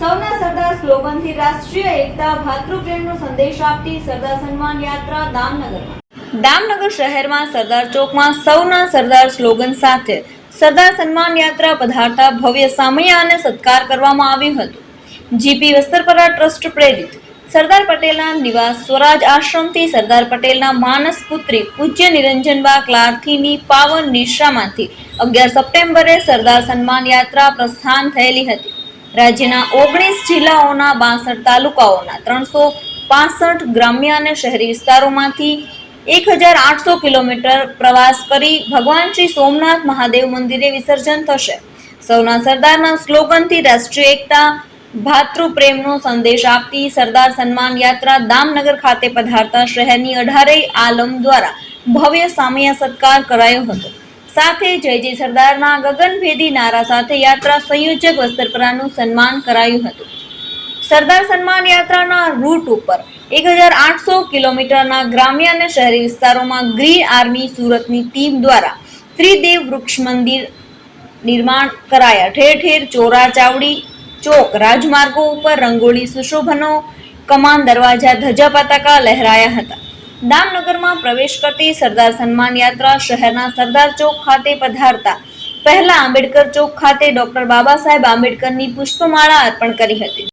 સૌના સરદાર સ્લોગનથી રાષ્ટ્રીય એકતા ભાતૃપ્રેમનો સંદેશ આપતી સરદાર સન્માન યાત્રા દામનગરમાં. દામનગર શહેરમાં સરદાર ચોકમાં સૌના સરદાર સ્લોગન સાથે સરદાર સન્માન યાત્રા પધારતા ભવ્ય સામૈયા અને સત્કાર કરવામાં આવ્યું હતું. જીપી વસ્ત્રપરા ટ્રસ્ટ પ્રેરિત સરદાર પટેલના નિવાસ સ્વરાજ આશ્રમથી સરદાર પટેલના માનસ પુત્રી પૂજ્ય નિરંજનબા ક્લાર્થીની પાવન નિશ્રામાંથી અગિયાર સપ્ટેમ્બરે સરદાર સન્માન યાત્રા પ્રસ્થાન થયેલી હતી. રાજ્યના ઓગણીસ જિલ્લાઓના બાસઠ તાલુકાઓના ત્રણસો પાસઠ ગ્રામ્ય અને શહેરી વિસ્તારોમાંથી એક હજાર આઠસો કિલોમીટર પ્રવાસ કરી ભગવાન શ્રી સોમનાથ મહાદેવ મંદિરે વિસર્જન થશે. સૌના સરદારના સ્લોગનથી રાષ્ટ્રીય એકતા, ભાતૃપ્રેમનો સંદેશ આપતી સરદાર સન્માન યાત્રા દામનગર ખાતે પધારતા શહેરની અઢારેય આલમ દ્વારા ભવ્ય સામૈયા સત્કાર કરાયો હતો. સાથે જય જય સરદારના ગગનભેદી નારા સાથે યાત્રા સંયોજક વસ્ત્રપરાનું સન્માન કરાયું હતું. સરદાર સન્માન યાત્રાના રૂટ ઉપર એક હજાર આઠસો કિલોમીટરના ગ્રામ્ય અને શહેરી વિસ્તારોમાં ગ્રીન આર્મી સુરતની ટીમ દ્વારા ત્રિદેવ વૃક્ષ મંદિર નિર્માણ કરાયા. ઠેર ઠેર ચોરા ચાવડી, ચોક, રાજમાર્ગો ઉપર રંગોળી, સુશોભનો કમાન, દરવાજા, ધજા, પતાકા લહેરાયા હતા. દામનગરમાં પ્રવેશ કરતી સરદાર સન્માન યાત્રા શહેરના સરદાર ચોક ખાતે પધારતા. પહેલા આંબેડકર ચોક ખાતે ડોક્ટર બાબા સાહેબ આંબેડકરની પુષ્પમાળા અર્પણ કરી હતી.